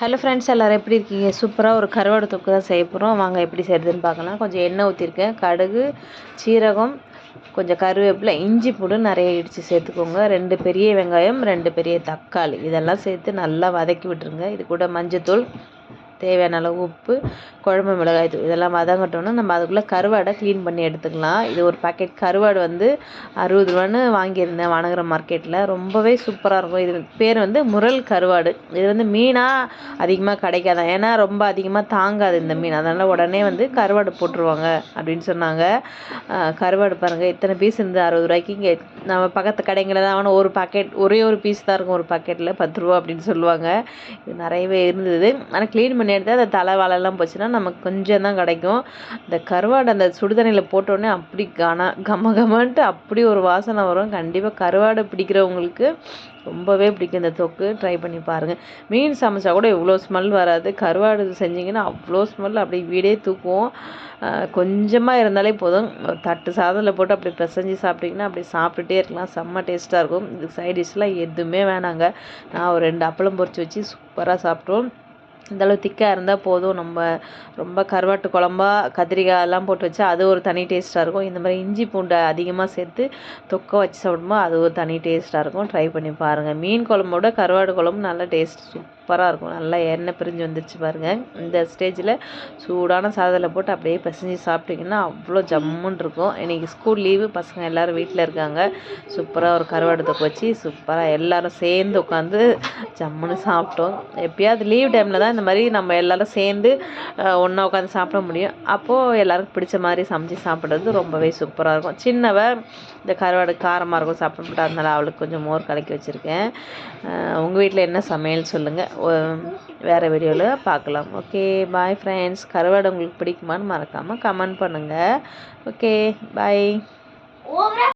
Hello friends எல்லோரும் எப்படி இருக்கீங்க? சூப்பராக ஒரு கருவாடு தொக்கு தான் செய்ய போகிறோம் வாங்க எப்படி செய்கிறதுன்னு பார்க்கலாம். கொஞ்சம் எண்ணெய் ஊற்றிருக்கேன் கடுகு சீரகம் கொஞ்சம் கருவேப்பிலை இஞ்சி பூண்டு நிறைய இடித்து சேர்த்துக்கோங்க. ரெண்டு பெரிய வெங்காயம் ரெண்டு பெரிய தக்காளி. இதெல்லாம் சேர்த்து நல்லா வதக்கி விட்டுருங்க. இது கூட மஞ்சத்தூள் தேவையான அளவு உப்பு குழம்பு மிளகாய் தூள் இதெல்லாம் வதங்கட்டோன்னா நம்ம அதுக்குள்ளே கருவாடை க்ளீன் பண்ணி எடுத்துக்கலாம். இது ஒரு பாக்கெட் கருவாடு வந்து அறுபது ரூபான்னு வாங்கியிருந்தேன் வானகர மார்க்கெட்டில் ரொம்பவே சூப்பராக இருக்கும். இது பேர் வந்து முரல் கருவாடு. இது வந்து மீனாக அதிகமாக கிடைக்காதான் ஏன்னா ரொம்ப அதிகமாக தாங்காது இந்த மீன். அதனால் உடனே வந்து கருவாடு போட்டுருவாங்க அப்படின்னு சொன்னாங்க. கருவாடு பாருங்கள் இத்தனை பீஸ் இருந்து அறுபது ரூபாய்க்கு. இங்கே நம்ம பக்கத்து கடைங்களில் தான் ஒரு பாக்கெட் ஒரே ஒரு பீஸ் தான் இருக்கும். ஒரு பாக்கெட்டில் பத்து ரூபா அப்படின்னு சொல்லுவாங்க. இது நிறையவே இருந்தது. ஆனால் க்ளீன் பண்ணி எடுத்து அந்த தலை வாழைலாம் போச்சுன்னா நமக்கு கொஞ்சம் தான் கிடைக்கும். இந்த கருவாடு அந்த சுடுதண்ணியில் போட்டோடனே அப்படி கன கம கமன்ட்டு அப்படி ஒரு வாசனை வரும். கண்டிப்பாக கருவாடை பிடிக்கிறவங்களுக்கு ரொம்பவே பிடிக்கும் இந்த தொக்கு. ட்ரை பண்ணி பாருங்கள் மீன் சமைச்சா கூட இவ்வளோ ஸ்மெல் வராது. கருவாடு செஞ்சிங்கன்னா அவ்வளோ ஸ்மெல் அப்படி வீடே தூக்குவோம் கொஞ்சமாக இருந்தாலே போதும். ஒரு தட்டு சாதத்தில் போட்டு அப்படி பிசைஞ்சு சாப்பிட்டிங்கன்னா அப்படி சாப்பிட்டுட்டே இருக்கலாம். செம்ம டேஸ்ட்டாக இருக்கும். இது சைட் டிஷ்லாம் எதுவுமே வேணாங்க. நான் ஒரு ரெண்டு அப்பளம் பொறிச்சு வச்சு சூப்பராக சாப்பிட்டோம். இந்தளவு திக்காக இருந்தால் போதும். நம்ம ரொம்ப கருவாட்டு குழம்பா கத்திரிக்காய் எல்லாம் போட்டு வச்சா அது ஒரு தனி டேஸ்ட்டாக இருக்கும். இந்த மாதிரி இஞ்சி பூண்டை அதிகமாக சேர்த்து தொக்க வச்சு சாப்பிடும்போது அது ஒரு தனி டேஸ்ட்டாக இருக்கும். ட்ரை பண்ணி பாருங்கள் மீன் குழம்போட கருவாடு குழம்பு நல்ல டேஸ்ட் சூப்பராக இருக்கும். நல்லா எண்ணெய் பிரிஞ்சு வந்துருச்சு பாருங்கள் இந்த ஸ்டேஜில் சூடான சாதத்தில் போட்டு அப்படியே பிசைஞ்சு சாப்பிட்டிங்கன்னா அவ்வளோ ஜம்முன்னு இருக்கும். இன்றைக்கி ஸ்கூல் லீவு பசங்க எல்லோரும் வீட்டில் இருக்காங்க. சூப்பராக ஒரு கருவாடு தொக்கு வச்சு சூப்பராக எல்லோரும் சேர்ந்து உட்காந்து ஜம்முன்னு சாப்பிட்டோம். எப்பயாவது லீவ் டைமில் தான் இந்த மாதிரி நம்ம எல்லோரும் சேர்ந்து ஒன்றா உட்காந்து சாப்பிட முடியும். அப்போது எல்லாருக்கும் பிடிச்ச மாதிரி சமைச்சு சாப்பிட்றது ரொம்பவே சூப்பராக இருக்கும். சின்னவ இந்த கருவாடு காரமாக இருக்கும் சாப்பிட மாட்டா. அதனால் அவளுக்கு கொஞ்சம் மோர் கலக்கி வச்சுருக்கேன். உங்கள் வீட்டில் என்ன சமையல் சொல்லுங்கள் வேறு வீடியோவில் பார்க்கலாம். ஓகே பாய் ஃப்ரெண்ட்ஸ் கருவாடு உங்களுக்கு பிடிக்குமான்னு மறக்காமல் கமெண்ட் பண்ணுங்கள் ஓகே பாய்